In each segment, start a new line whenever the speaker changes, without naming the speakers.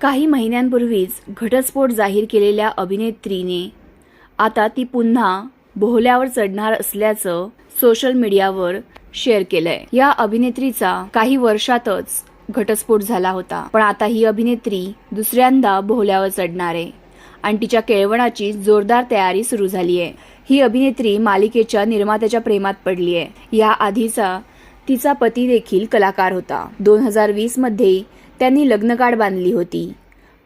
काही महिन्यांपूर्वीच घटस्फोट जाहीर केलेल्या अभिनेत्रीने. आता ती पुन्हा बोहल्यावर चढणार असल्याचं सोशल मीडियावर शेअर केलंय. या अभिनेत्रीचा काही वर्षातच घटस्फोट झाला होता. पण आता ही अभिनेत्री दुसऱ्यांदा बोहल्यावर चढणार आहे आणि तिच्या केळवणाची जोरदार तयारी सुरू झाली आहे ही अभिनेत्री मालिकेच्या निर्मात्याच्या प्रेमात पडली आहे या आधीचा तिचा पती देखील कलाकार होता. दोन हजार वीसमध्ये त्यांनी लग्नकार्ड बांधली होती.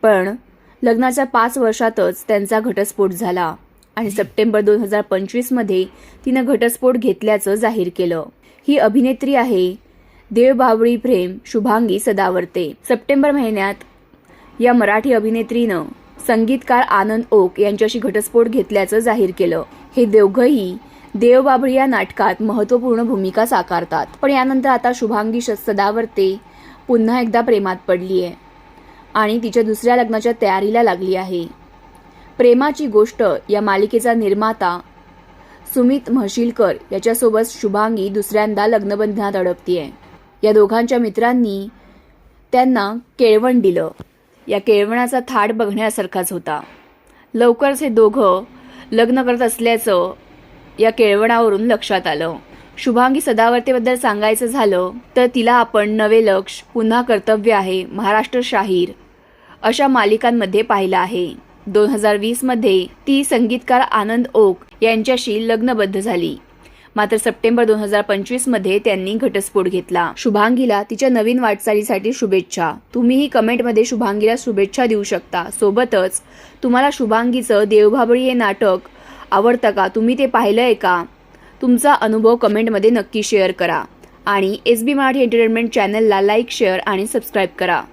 पण लग्नाच्या पाच वर्षातच त्यांचा घटस्फोट झाला आणि सप्टेंबर दोन हजार पंचवीसमध्ये तिनं घटस्फोट घेतल्याचं जाहीर केलं. ही अभिनेत्री आहे देवबावळी प्रेम शुभांगी सदावर्ते. सप्टेंबर महिन्यात या मराठी अभिनेत्रीनं संगीतकार आनंद ओक यांच्याशी घटस्फोट घेतल्याचं जाहीर केलं. हे दोघंही देवबाभळी या नाटकात महत्त्वपूर्ण भूमिका साकारतात. पण यानंतर आता शुभांगी श- सदावर्ते पुन्हा एकदा प्रेमात पडली आहे आणि तिच्या दुसऱ्या लग्नाच्या तयारीला लागली आहे. प्रेमाची गोष्ट या मालिकेचा निर्माता सुमित म्हशीलकर याच्यासोबत शुभांगी दुसऱ्यांदा लग्नबंधनात अडकतीये. या दोघांच्या मित्रांनी त्यांना केळवण दिलं. या केळवणाचा थाट बघण्यासारखाच होता. लवकरच हे दोघं लग्न करत असल्याचं या केळवणावरून लक्षात आलं. शुभांगी सदावर्तेबद्दल सांगायचं झालं तर तिला आपण नवे लक्ष पुन्हा कर्तव्य आहे महाराष्ट्र शाहीर अशा मालिकांमध्ये पाहिलं आहे. दोन हजार वीसमध्ये ती संगीतकार आनंद ओक यांच्याशी लग्नबद्ध झाली. मात्र सप्टेंबर दोन हजार पंचवीसमध्ये त्यांनी घटस्फोट घेतला. शुभांगीला तिच्या नवीन वाटचालीसाठी शुभेच्छा. तुम्हीही कमेंटमध्ये शुभांगीला शुभेच्छा देऊ शकता. सोबतच तुम्हाला शुभांगीचं देवभाबळी हे नाटक आवडतं का? तुम्ही ते पाहिलंय का? तुमचा अनुभव कमेंटमध्ये नक्की शेअर करा. आणि एस बी मराठी एंटरटेनमेंट चॅनलला लाईक शेअर आणि सबस्क्राईब करा.